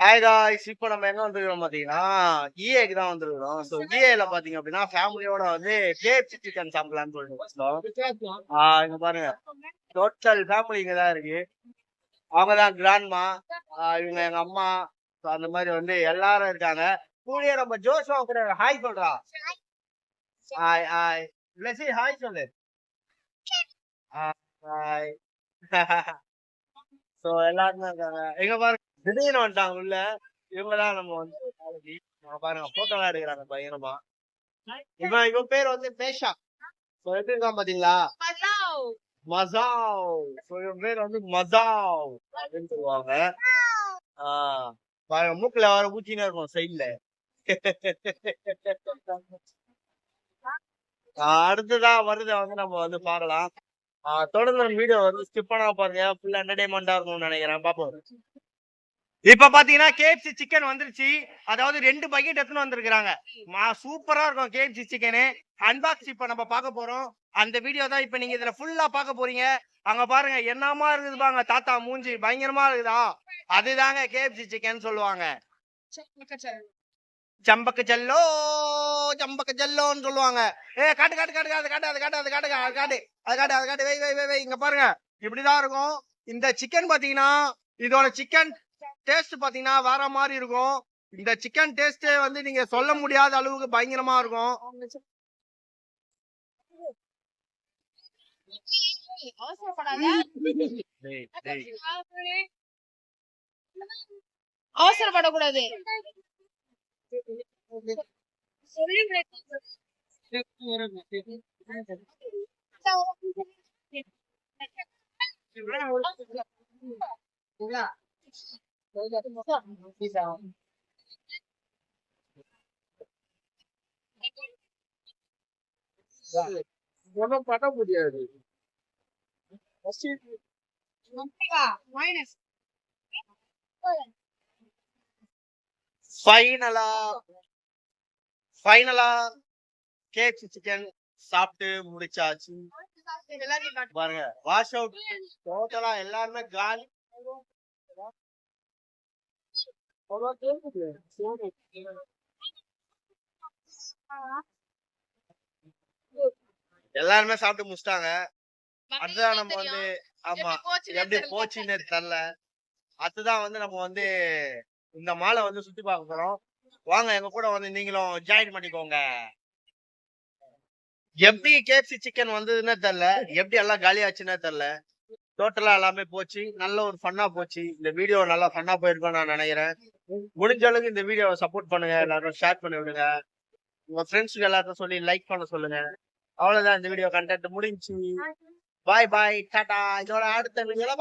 Hi guys இப்போ நம்ம எங்க வந்திருக்கிறோம் பாத்தீங்கன்னா இஏக்கு தான் வந்திருக்கிறோம். ஸோ இஏல பாத்தீங்க அப்படின்னா ஃபேமிலியோட வந்து கேப்சி சிக்கன் சாப்பிடலாம்னு சொல்லிட்டு ஆஹ் இங்க பாருங்க. டோட்டல் ஃபேமிலி இங்க தான் இருக்கு. அவங்க தான் கிராண்ட்மா இவங்க எங்க அம்மா ஸோ அந்த மாதிரி வந்து எல்லாரும் இருக்காங்க. கூடிய நம்ம ஜோஷுவா கூட ஹாய் சொல்றா. ஹாய் ஹாய் லெசி ஹாய் சொல்லு. ஹாய் ஸோ எல்லாருமே இருக்காங்க. எங்க பாருங்க. திடீர்னு வந்துட்டாங்க உள்ள. இவங்க தான் நம்ம வந்து பாருங்க போட்டோ எல்லாம் எடுக்கிறாங்க பயங்கரமா. இவன் இவன் பேர் வந்து மேஷா ஸோ எப்படி இருக்கான் பாத்தீங்களா? மசாவ். ஸோ இவன் பேர் வந்து மசாவ் அப்படின்னு சொல்லுவாங்க. ஆஹ் பாருங்க மூக்குல வர ஊச்சினே இருக்கும் சைட்ல அடுத்ததா வருத வந்து நம்ம வந்து பார்க்கலாம். தொடர்ந்து வீடியோ வந்து ஸ்கிப் பண்ணாம பாருங்க. ஃபுல் என்டர்டைன்மெண்டா இருக்கும்னு நினைக்கிறேன். பாப்போம். இப்ப பாத்தீங்கன்னா கேஎஃப்சி சிக்கன் வந்துருச்சு. அதாவது ரெண்டு பக்கெட் எடுத்துன்னு வந்திருக்காங்க சூப்பரா இருக்கும் கேஎஃப்சி சிக்கனு அன்பாக்ஸ் இப்ப நம்ம பார்க்க போறோம். அந்த வீடியோ தான் இப்ப நீங்க இதுல ஃபுல்லா பார்க்க போறீங்க. அங்க பாருங்க என்னமா இருக்குது பாங்க தாத்தா மூஞ்சி பயங்கரமா இருக்குதா? அதுதாங்க கேஎஃப்சி சிக்கன் சொல்லுவாங்க. சம்பக்கு ஜல்லோ சம்பக்கு ஜல்லோன்னு சொல்லுவாங்க. ஏ காட்டு காட்டு காட்டு காட்டு காட்டு அது காட்டு அது காட்டு அது காட்டு அது காட்டு அது காட்டு வை வை வை வை இங்க பாருங்க. இப்படிதான் இருக்கும். இந்த சிக்கன் பாத்தீங்கன்னா இதோட சிக்கன் டேஸ்ட் பாத்தீங்கன்னா வேற மாதிரி இருக்கும். இந்த சிக்கன் டேஸ்ட் வந்து நீங்க சொல்ல முடியாத அளவுக்கு பயங்கரமா இருக்கும். டேய், டேய். ஒண்ணும் பண்ண முடியாது ஃபைனலா ஃபைனலா கேஎஃப்சி சிக்கன் சாப்பிட்டு முடிச்சாச்சு. பாருங்க வாஷ் அவுட் டோட்டலா எல்லாருமே காலி. எல்லாருமே சாப்பிட்டு முடிச்சிட்டாங்க. அதுதான் நம்ம வந்து ஆமா எப்படி போச்சுன்னு தெரியல. அதுதான் வந்து நம்ம வந்து இந்த மாலை வந்து சுத்தி பார்க்க போறோம். வாங்க எங்க கூட வந்து நீங்களும் ஜாயின் பண்ணிக்கோங்க. எப்படி கேஎஃப்சி சிக்கன் வந்ததுன்னே தெரியல. எப்படி எல்லாம் காலியாச்சுன்னே தெரியல. டோட்டலா எல்லாமே போச்சு. நல்ல ஒரு ஃபன்னா போச்சு. இந்த வீடியோ நல்லா ஃபன்னா போயிருக்கும்னு நான் நினைக்கிறேன். முடிஞ்ச அளவுக்கு இந்த வீடியோவை சப்போர்ட் பண்ணுங்க எல்லாரும் ஷேர் பண்ணி விடுங்க. உங்க ஃப்ரெண்ட்ஸுக்கு எல்லாத்தையும் சொல்லி லைக் பண்ண சொல்லுங்க. அவ்வளவுதான் இந்த வீடியோ கண்டென்ட் முடிஞ்சு. பாய் பாய் டாடா இதோட அடுத்த வீடியோல